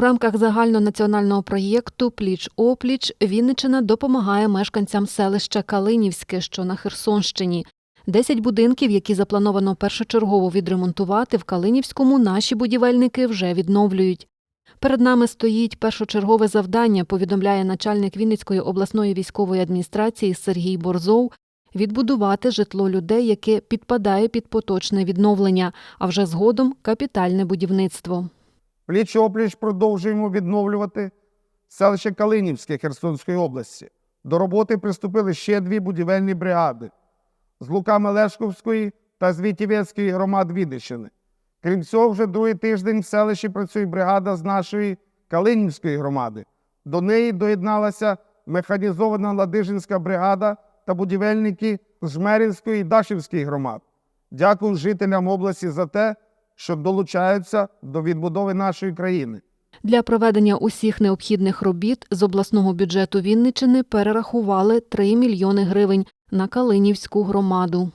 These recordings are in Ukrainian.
У рамках загальнонаціонального проєкту Пліч опліч Вінничина допомагає мешканцям селища Калинівське, що на Херсонщині. Десять будинків, які заплановано першочергово відремонтувати в Калинівському, наші будівельники вже відновлюють. Перед нами стоїть першочергове завдання, повідомляє начальник Вінницької обласної військової адміністрації Сергій Борзов, відбудувати житло людей, яке підпадає під поточне відновлення, а вже згодом капітальне будівництво. Пліч опліч продовжуємо відновлювати селище Калинівське Херсонської області. До роботи приступили ще дві будівельні бригади з Лука-Мелешковської та з громад Відищини. Крім цього, вже другий тиждень в селищі працює бригада з нашої Калинівської громади. До неї доєдналася механізована Ладижинська бригада та будівельники з Жмеринської і Дашівської громад. Дякую жителям області за те, що долучаються до відбудови нашої країни. Для проведення усіх необхідних робіт з обласного бюджету Вінничини перерахували 3 мільйони гривень на Калинівську громаду.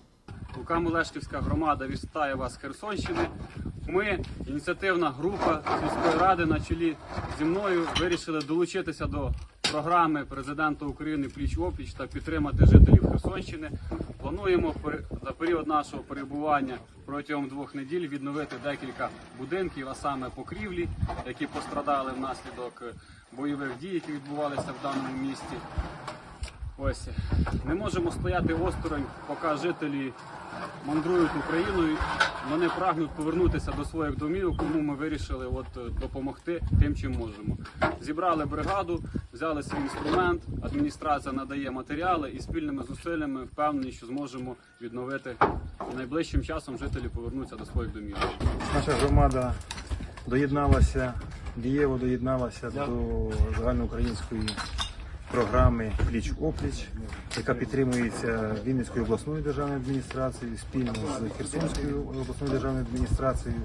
Лука Мелешківська громада вітає вас з Херсонщини. Ми, ініціативна група сільської ради на чолі зі мною, вирішили долучитися до програми президента України Пліч опліч та підтримати жителів Херсонщини. Плануємо за період нашого перебування протягом двох неділь відновити декілька будинків, а саме покрівлі, які пострадали внаслідок бойових дій, які відбувалися в даному місті. Ось не можемо стояти осторонь, поки жителі мандрують Україною. Вони прагнуть повернутися до своїх домів, кому ми вирішили от е, допомогти тим, чим можемо. Зібрали бригаду, взяли свій інструмент, адміністрація надає матеріали і спільними зусиллями впевнені, що зможемо відновити найближчим часом жителі повернуться до своїх домів. Наша громада доєдналася, дієво доєдналася до загальноукраїнської програми Пліч опліч, яка підтримується Вінницькою обласною державною адміністрацією спільно з Херсонською обласною державною адміністрацією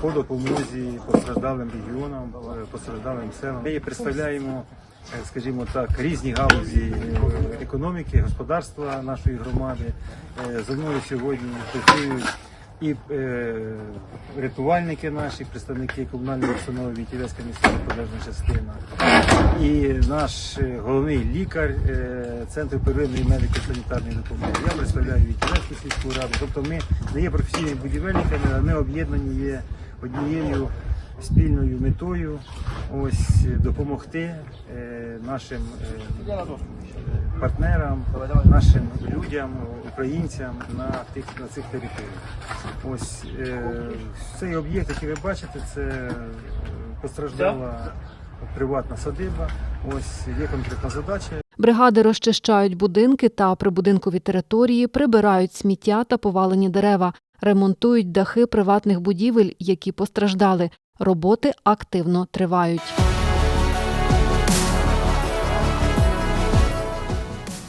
по допомозі постраждалим регіонам, постраждалим селам. Ми представляємо, е, скажімо так, різні галузі е, економіки, господарства нашої громади. Е, Зі мною сьогодні працюють і е, рятувальники наші, представники комунальної установи Вітівецька місцева пожежна частина, і наш е, головний лікар е, Центру первинної медико-санітарної допомоги. Я представляю Вітівецьку сільську раду. Тобто ми не є професійними будівельниками, але ми об'єднані є однією спільною метою ось допомогти е, нашим е, партнерам, нашим людям, українцям на тих на цих територіях. Ось е, цей об'єкт, який ви бачите, це е, постраждала приватна садиба. Ось є конкретна задача. Бригади розчищають будинки та прибудинкові території, прибирають сміття та повалені дерева, ремонтують дахи приватних будівель, які постраждали. Роботи активно тривають.